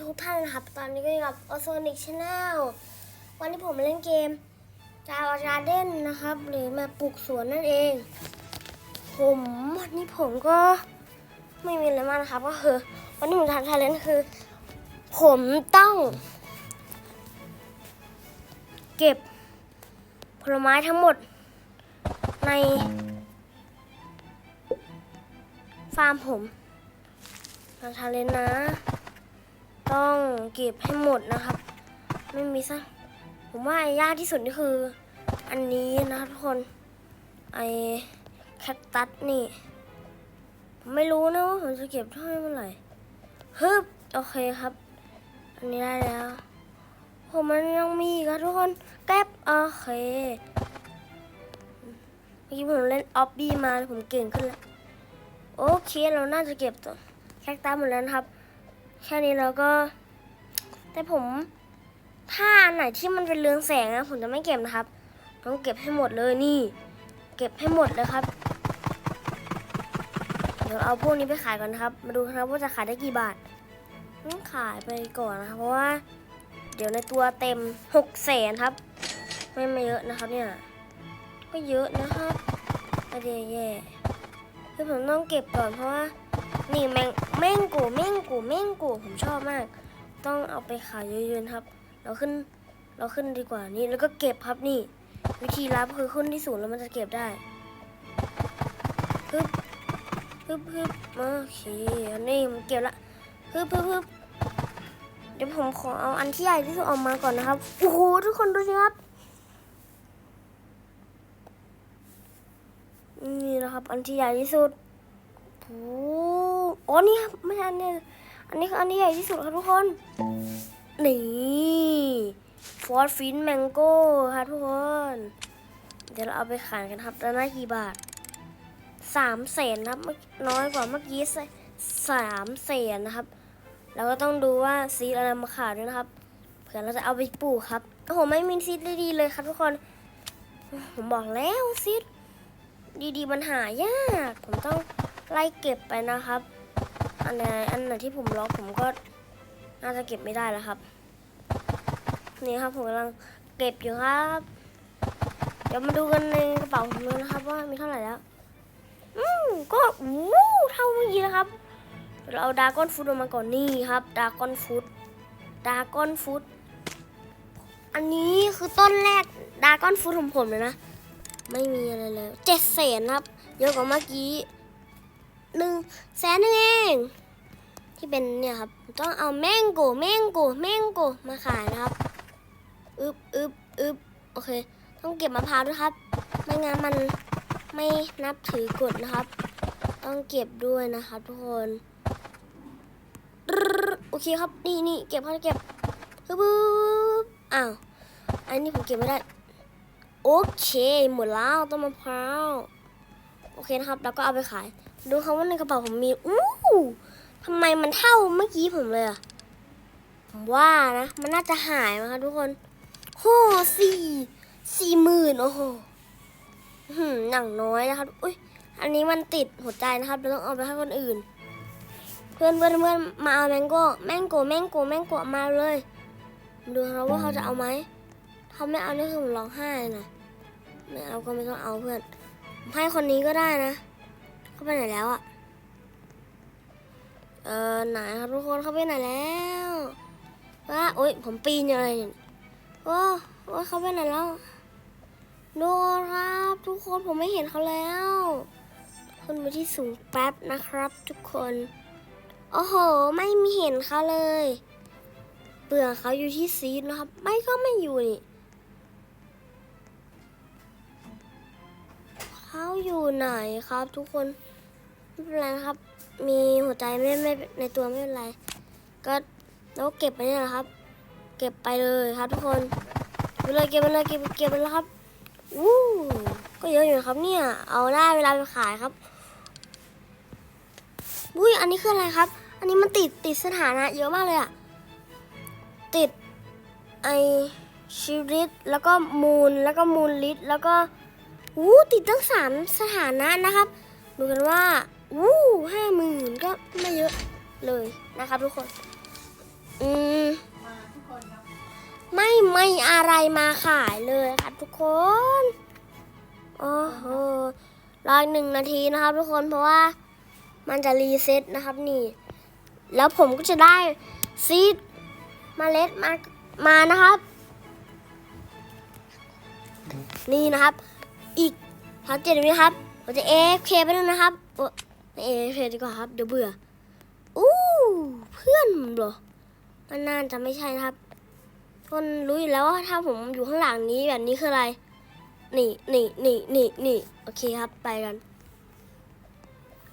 ทุกท่านนะครับ ตอนนี้ก็อยู่กับ o z o n i c Channel วันนี้ผมมาเล่นเกม Java Garden นะครับ หรือมาปลูกสวนนั่นเอง ผมวันนี้ผมก็ไม่มีอะไรมากนะครับ ก็คือ วันนี้ผมทำชาเลนคือ ผมต้อง เก็บผลไม้ทั้งหมดใน ฟาร์มผมทำชาเลนนะ ต้องเก็บให้หมดนะครับ ไม่มีสักผมว่าไอ้ยากที่สุดนี่คือ อันนี้นะทุกคนไอ้แคคตัสนี่ ผมไม่รู้นะว่าผมจะเก็บเท่าเมื่อไหร่ฮึบโอเคครับ อันนี้ได้แล้ว ผมมันยังมีอีกครับทุกคนแก็บโอเคเมื่อกี้ผมเล่นออบบี้มาผมเก่งขึ้นแล้ว โอเคเราน่าจะเก็บตัวแคคตัสหมดแล้วครับ แค่นี้เราก็ แต่ผม ถ้าอันไหนที่มันเป็นเรืองแสงนะผมจะไม่เก็บนะครับต้องเก็บให้หมดเลยนี่ เก็บให้หมดเลยครับ เดี๋ยวเอาพวกนี้ไปขายก่อนนะครับ มาดูนะครับว่าจะขายได้กี่บาทต้องขายไปก่อนนะครับเพราะว่า เดี๋ยวในตัวเต็มหกแสนครับ ไม่ไม่เยอะนะครับเนี่ย ก็เยอะนะครับไม่ได้แย่คือผมต้องเก็บก่อนเพราะว่า นี่แมงแมงกูแมงกูแมงกูผมชอบมาก ต้องเอาไปขายเยอะๆครับ เราขึ้นเราขึ้นดีกว่านี่แล้วก็เก็บครับนี่ วิธีรับคือขึ้นที่ศูนย์แล้วมันจะเก็บได้ฮึบฮึบฮึบโอเคอันนี้มันเก็บละฮึบฮึบฮึบเดี๋ยวผมขอเอาอันที่ใหญ่ที่สุดออกมาก่อนนะครับโอ้โหทุกคนดูสิครับนี่นะครับ อันที่ใหญ่ที่สุด โอ้อ๋อนี่ครับไม่ใช่อันนี้อันนี้คืออันที่ใหญ่ที่สุดครับทุกคน นี่ฟอร์ฟินแมงโก้ครับทุกคน เดี๋ยวเราเอาไปขายกันครับแล้วน่ากี่บาทสามแสนครับน้อยกว่าเมื่อกี้สามแสนนะครับเราก็ต้องดูว่าซีดอะไรมาขายด้วยนะครับเผื่อเราจะเอาไปปลูกครับโอ้โหไม่มีซีดดีๆเลยครับทุกคน ผมบอกแล้วซีดดีๆมันหายาก ผมต้อง ไล่เก็บไปนะครับ อันไหนอันไหนที่ผมล็อกผมก็น่าจะเก็บไม่ได้แล้วครับ นี่ครับผมกำลังเก็บอยู่ครับ เดี๋ยวมาดูกันในกระเป๋าผมเลยนะครับ ว่ามีเท่าไหร่แล้ว อืมก็วู้เท่าเมื่อกี้นะครับ เราเอาดาก้อนฟูดออกมาก่อนนี่ครับ ดาก้อนฟูดดาก้อนฟูดอันนี้คือต้นแรกดาก้อนฟูดของผมเลยนะ ไม่มีอะไรเลยเจ็ดแสนครับ เยอะกว่าเมื่อกี้ หนึ่งแสนนึงเองที่เป็นเนี่ยครับ ต้องเอาแมงโกแมงโกแมงโกมาขายนะครับอึบอึบอึบโอเค ต้องเก็บมะพร้าวด้วยครับ ไม่งั้นมันไม่นับถือกฎนะครับ ต้องเก็บด้วยนะครับทุกคนโอเคครับนี่นี่เก็บครับเก็บปึ๊บปึ๊บอ้าวอันนี้ผมเก็บไม่ได้ โอเค หมดแล้วต้นมะพร้าว โอเคนะครับ แล้วก็เอาไปขาย ดูครับว่าในกระเป๋าผมมีอู้ทำไมมันเท่าเมื่อกี้ผมเลยอะผมว่านะ มันน่าจะหายมั้งครับทุกคนโหสี่สี่หมื่นโอ้โหหืมหนังน้อยนะครับ อุ้ยอันนี้มันติดหัวใจนะครับเราต้องเอาไปให้คนอื่น เพื่อนเพื่อนเพื่อนมาเอาแมงโก้แมงโก้แมงโก้แมงโก้มาเลย ดูครับว่าเขาจะเอาไหมเขาไม่เอานี่คือผมร้องไห้นะไม่เอาก็ไม่ต้องเอาเพื่อน ให้คนนี้ก็ได้นะ เขาไปไหนแล้วอะเออไหนครับทุกคนเขาไปไหนแล้วว่าโอ๊ยผมปีนอยู่เนี่ยโอ้โอ้เขาไปไหนแล้วดูครับ ทุกคนผมไม่เห็นเขาแล้วขึ้นไปที่สูงแป๊บนะครับ ทุกคนโอ้โห ไม่มีเห็นเขาเลยเปลือกเขาอยู่ที่ซีดนะครับ ไม่ก็ไม่อยู่นี่ อยู่ไหนครับ ทุกคนไม่เป็นไรนะครับ มีหัวใจไม่ไม่ในตัวไม่เป็นไร ก็แล้วเก็บไปเนี่ยแหละครับ เก็บไปเลยครับ ทุกคนไปเลยเก็บไปเลยเก็บเก็บไปแล้วครับวู้ก็เยอะอยู่นะครับเนี่ย เอาได้เวลาไปขายครับอุ้ยอันนี้คืออะไรครับ อันนี้มันติดติดสถานะ เยอะมากเลยอะติดไอชีริตแล้วก็มูลแล้วก็มูลลิตแล้วก็ วู้ติดตั้งสามสถานะนะครับ ดูกันว่าวู้ห้าหมื่นก็ไม่เยอะเลยนะครับทุกคน อืไม่อะไรมาขายเลยครับทุกคนโอ้โหรออีกหนึ่งนาทีนะครับ ทุกคนเพราะว่ามันจะรีเซ็ตนะครับนี่ แล้วผมก็จะได้ซีดมเมล็ดมามานะครับ นี่นะครับ อีกทักเจ็ดวิครับผมจะเอฟเคไปแล้วนะครับเอฟเคดีกว่าครับเดี๋ยวเบื่ออู้เพื่อนเหรอมันน่าจะไม่ใช่นะครับ คนรู้อยู่แล้วว่าถ้าผมอยู่ข้างหลังนี้แบบนี้คืออะไรนี่นี่นี่นี่นี่โอเคครับไปกัน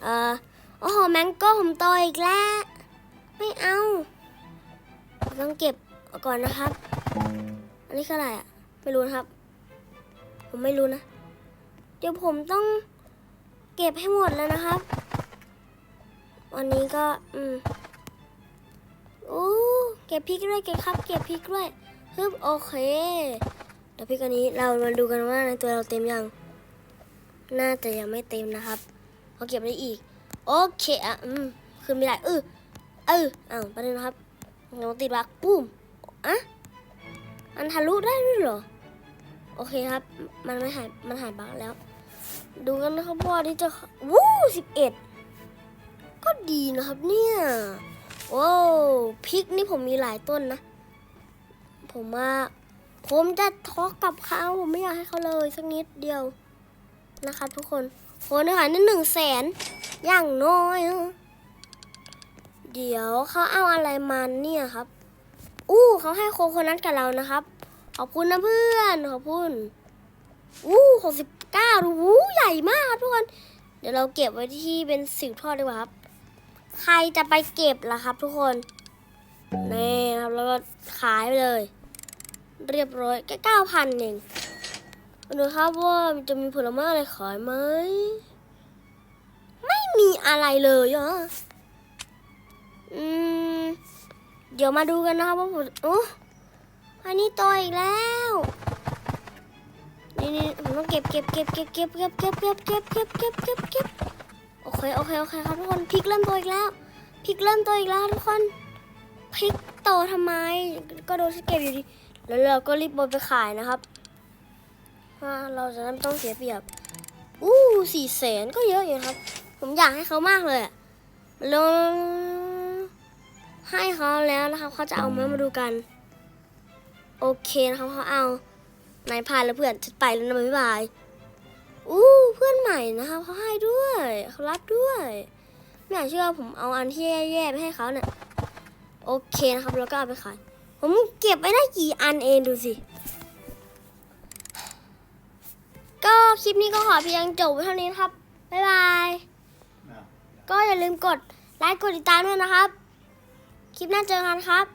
เอ่อโอ้โหแมงโก้ผมโตอีกแล้วไม่เอาต้องเก็บก่อนนะครับ อันนี้คืออะไรอะ ไม่รู้นะครับ ผมไม่รู้นะ เดี๋ยวผมต้องเก็บให้หมดแล้วนะครับ วันนี้ก็ อืมโอ้เก็บพริกด้วยเก็บครับ เก็บพริกด้วยฮึบโอเคเดี๋ยวพริกอันนี้เรามาดูกันว่าในตัวเราเต็มยัง น่าจะยังไม่เต็มนะครับเขาเก็บได้อีก โอเคอะอืมขึ้นไม่ได้เออเอออ้าวประเด็นนะครับเราติดบักปุ้มอะมันทะลุได้ด้วยเหรอ โอเคครับ มันไม่หาย มันหายบักแล้ว ดูกันนะครับว่าที่จะวู้สิบเอ็ดก็ดีนะครับเนี่ยโอ้พริกนี่ผมมีหลายต้นนะ ผมว่าผมจะทอกกับเขาผมไม่อยากให้เขาเลยสักนิดเดียวนะครับทุกคนโคนขายนี่หนึ่งแสนอย่างน้อย เดี๋ยวเขาเอาอะไรมาเนี่ยครับ อู้เขาให้โคโคนัทกับเรานะครับ ขอบคุณนะเพื่อน ขอบคุณอู้หกสิบเก้าดูอู้ใหญ่มากครับทุกคน เดี๋ยวเราเก็บไว้ที่เป็นสิวทอดดีกว่าครับ ใครจะไปเก็บล่ะครับ ทุกคนนี่ครับแล้วก็ขายไปเลย เรียบร้อยแค่เก้าพันเองดูครับว่าจะมีผลไม้อะไรขายไหม ไม่มีอะไรเลยอะอืม เดี๋ยวมาดูกันนะครับว่าผมโอ้ อันนี้โตอีกแล้วนี่นี่ผมต้องเก็บเก็บเก็บเก็บเก็บเก็บเก็บเก็บเก็บเก็บเก็บเก็บเก็บโอเคโอเคโอเคครับทุกคนพริกเริ่มโตอีกแล้วพริกเริ่มโตอีกแล้วทุกคนพริกโตทำไม ก็โดนฉันเก็บอยู่ดีแล้วเราก็รีบบนไปขายนะครับว่าเราจะไม่ต้องเสียเปรียบอู้สี่แสนก็เยอะอยู่ครับ ผมอยากให้เขามากเลยลงให้เขาแล้วนะครับเขาจะเอามามาดูกัน โอเคนะครับเขาเอานายพานแล้วเพื่อนฉันไปแล้วนะบ๊ายบายอู้เพื่อนใหม่นะครับเขาให้ด้วยเขารับด้วยไม่อยากเชื่อผมเอาอันที่แย่ๆไปให้เขาเนี่ยโอเคนะครับแล้วก็เอาไปขายผมเก็บไว้ได้กี่อันเองดูสิก็คลิปนี้ก็ขอเพียงจบไว้เท่านี้นะครับบ๊ายบายก็อย่าลืมกดไลค์กดติดตามด้วยนะครับ คลิปหน้าเจอกันครับ